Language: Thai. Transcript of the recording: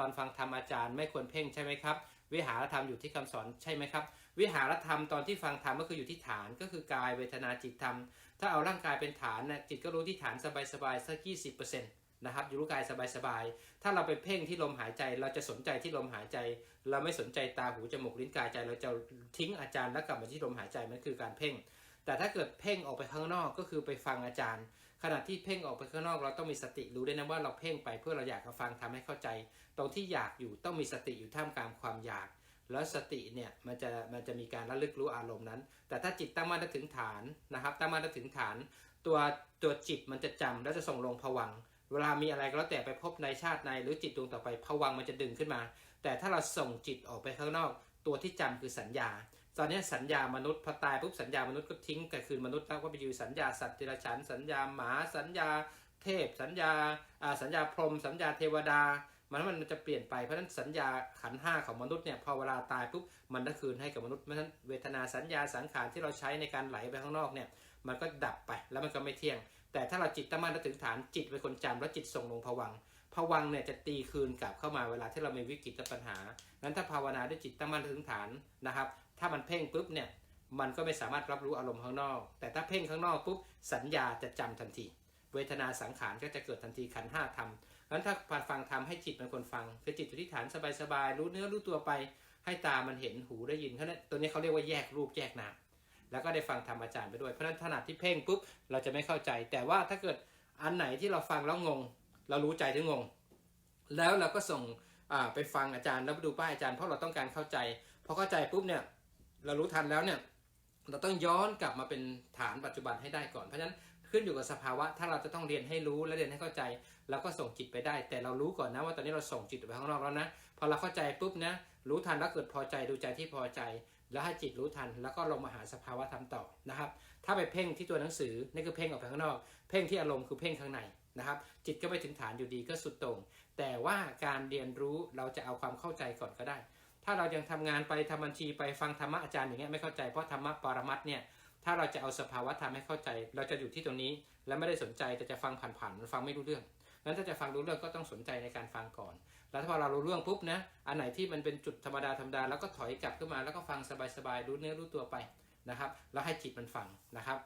ตอนฟังธรรมอาจารย์ไม่ควรเพ่งใช่ไหมครับ วิหารธรรมอยู่ที่คำสอนใช่ไหมครับ วิหารธรรมตอนที่ฟังธรรมก็คืออยู่ที่ฐานก็คือกายเวทนาจิตธรรม ถ้าเอาร่างกายเป็นฐานนะจิตก็รู้ที่ฐานสบายๆสักยี่สิบเปอร์เซ็นต์นะครับอยู่รู้กายสบายๆ ถ้าเราไปเพ่งที่ลมหายใจ เราจะสนใจที่ลมหายใจ เราไม่สนใจตาหูจมูกลิ้นกายใจ เราจะทิ้งอาจารย์แล้วกลับมาที่ลมหายใจมันคือการเพ่ง แต่ถ้าเกิดเพ่งออกไปข้างนอกก็คือไปฟังอาจารย์ ขณะที่เพ่งออกไปข้างนอก เราต้องมีสติรู้ด้วยนะว่าเราเพ่งไปเพื่อเราอยากจะฟังทำให้เข้าใจ ตรงที่อยากอยู่ต้องมีสติอยู่ท่ามกลางความอยาก แล้วสติเนี่ยมันจะมันจะมีการระลึกรู้อารมณ์นั้น แต่ถ้าจิตตั้งมั่นถึงฐานนะครับ ตั้งมั่นถึงฐาน ตัวตัวจิตมันจะจำแล้วจะส่งลงผวังเวลามีอะไรก็แล้วแต่ไปพบในชาติในหรือจิตดวงต่อไปผวังมันจะดึงขึ้นมา แต่ถ้าเราส่งจิตออกไปข้างนอก ตัวที่จำคือสัญญา ตอนนี้สัญญามนุษย์พอตายปุ๊บสัญญามนุษย์ก็ทิ้งกับคืนมนุษย์แล้วก็ไปอยู่สัญญาสัตว์เดรัจฉานสัญญาหมาสัญญาเทพ สัญญาสัญญาพรหมสัญญาเทวดา มันมันจะเปลี่ยนไปเพราะฉะนั้นสัญญาขันห้าของมนุษย์เนี่ยพอเวลาตายปุ๊บมันก็คืนให้กับมนุษย์เพราะฉะนั้นเวทนาสัญญาสังขารที่เราใช้ในการไหลไปข้างนอกเนี่ยมันก็ดับไปแล้วมันก็ไม่เที่ยง แต่ถ้าเราจิตตั้งมั่นและถึงฐานจิตเป็นคนจำแล้วจิตส่งลงผวังผวังเนี่ยจะตีคืนกลับเข้ามาเวลาที่เรามีวิกฤตปัญหานั้นถ้าภาวนาด้วยจิตตั้งมั่นถึงฐานนะครับ ถ้ามันเพ่งปุ๊บเนี่ยมันก็ไม่สามารถรับรู้อารมณ์ข้างนอก แต่ถ้าเพ่งข้างนอกปุ๊บสัญญาจะจำทันที เวทนาสังขารก็จะเกิดทันทีขันธ์ห้าทำงั้นถ้าฟังทำให้จิตเป็นคนฟังคือจิตอยู่ที่ฐานสบายๆรู้เนื้อรู้ตัวไป ให้ตามันเห็นหูได้ยินเพรานั้นตัวนี้เขาเรียกว่าแยกรูปแยกนามแล้วก็ได้ฟังธรรมอาจารย์ไปด้วยเพราะฉะนั้นถนัดที่เพ่งปุ๊บเราจะไม่เข้าใจ แต่ว่าถ้าเกิดอันไหนที่เราฟังแล้วงง เรารู้ใจถึงงง แล้วเราก็ส่งไปฟังอาจารย์แล้วไปดูป้ายอาจารย์เพราะเราต้องการเข้าใจพอเข้าใจปุ๊บเนี่ย เรารู้ทันแล้วเนี่ยเราต้องย้อนกลับมาเป็นฐานปัจจุบันให้ได้ก่อนเพราะฉะนั้นขึ้นอยู่กับสภาวะ ถ้าเราจะต้องเรียนให้รู้และเรียนให้เข้าใจเราก็ส่งจิตไปได้ แต่เรารู้ก่อนนะว่าตอนนี้เราส่งจิตไปข้างนอกแล้วนะพอเราเข้าใจปุ๊บนะรู้ทันแล้วเกิดพอใจดูใจที่พอใจ แล้วให้จิตรู้ทัน แล้วก็ลงมาหาสภาวะธรรมต่อนะครับ ถ้าไปเพ่งที่ตัวหนังสือนี่คือเพ่งออกไปข้างนอก เพ่งที่อารมณ์คือเพ่งข้างในนะครับจิตก็ไม่ถึงฐานอยู่ดีก็สุดต่งแต่ว่าการเรียนรู้เราจะเอาความเข้าใจก่อนก็ได้ ถ้าเรายังทำงานไปทำบัญชีไปฟังธรรมะอาจารย์อย่างเงี้ยไม่เข้าใจเพราะธรรมะปรมัตเนี่ยถ้าเราจะเอาสภาวะธรรมให้เข้าใจ เราจะอยู่ที่ตรงนี้ และไม่ได้สนใจแต่จะฟังผ่านๆมันฟังไม่รู้เรื่องนั้นถ้าจะฟังรู้เรื่องก็ต้องสนใจในการฟังก่อน แล้วถ้าพอเรารู้เรื่องปุ๊บนะ อันไหนที่มันเป็นจุดธรรมดาธรรมดาแล้วก็ถอยกลับขึ้นมาแล้วก็ฟังสบายๆรู้เนื้อรู้ตัวไปนะครับ แล้วให้จิตมันฟังนะครับ